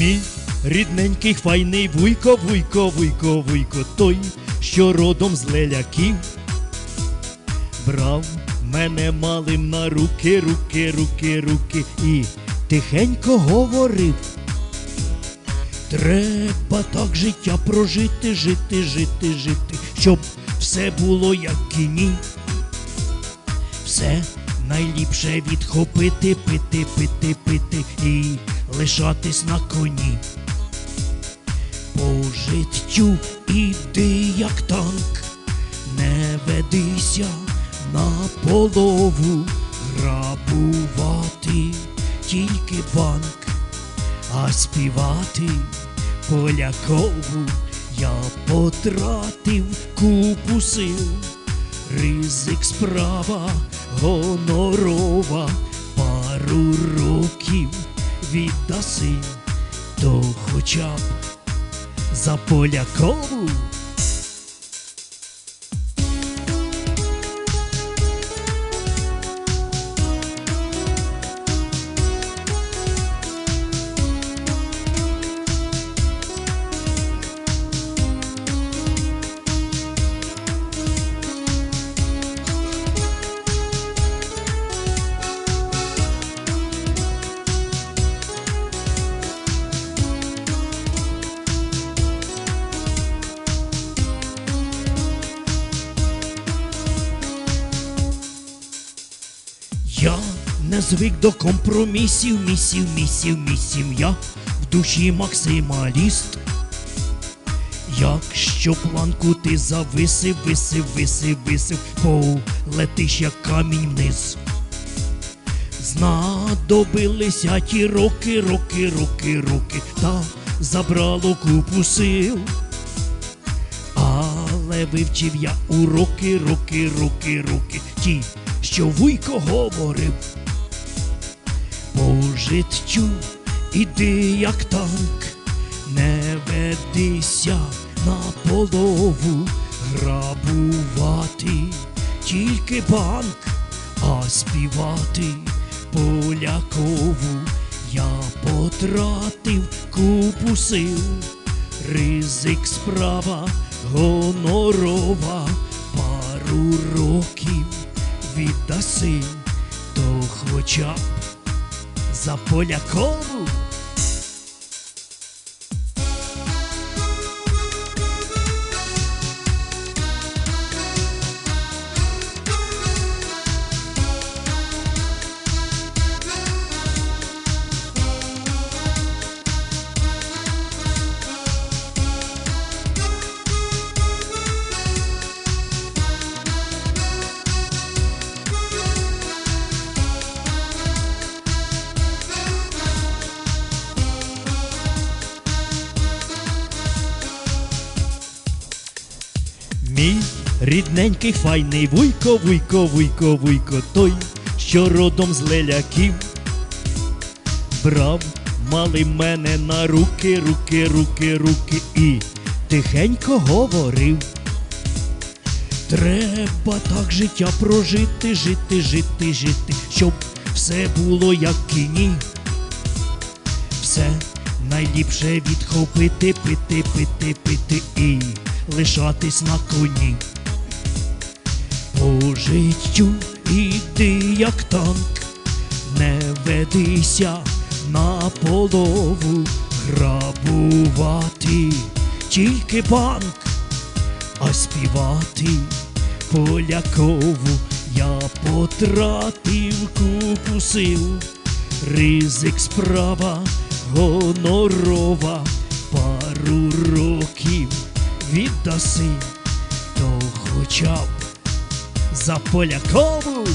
Мій рідненький файний вуйко, вуйко, вуйко, вуйко, той, що родом з леляків. Брав мене малим на руки, руки, руки, руки і тихенько говорив. Треба так життя прожити, жити, жити, жити, щоб все було як кіні. Все найліпше відхопити, пити, пити, пити і лишатись на коні. По життю іди, як танк, не ведися на полову, грабувати тільки банк, а співати полякову я потратив купу сил. Ризик справа гонорова, пару років віддаси, то хоча б за полякову. Не звик до компромісів, місів, місів, місів. Я в душі максималіст. Якщо планку ти зависив, висив, висив, висив, полетиш як камінь вниз. Знадобилися ті роки, роки, роки, роки, та забрало купу сил. Але вивчив я уроки, роки, роки, роки, ті, що вуйко говорив. По життю іди, як танк, не ведися на полову, грабувати тільки банк, а співати полякову я потратив купу сил. Ризик справа гонорова, пару років віддаси, то хоча б за полякову. Мій рідненький файний вуйко, вуйко, вуйко, вуйко, той, що родом з леляків. Брав малий мене на руки, руки, руки, руки і тихенько говорив. Треба так життя прожити, жити, жити, жити, щоб все було як кіні. Все найліпше відхопити, пити, пити, пити і лишатись на коні. По життю іди, як танк, не ведися на полову, грабувати тільки банк, а співати полякову я потратив купу сил. Ризик справа гонорова, пару років віддаси, то хоча б за полякову.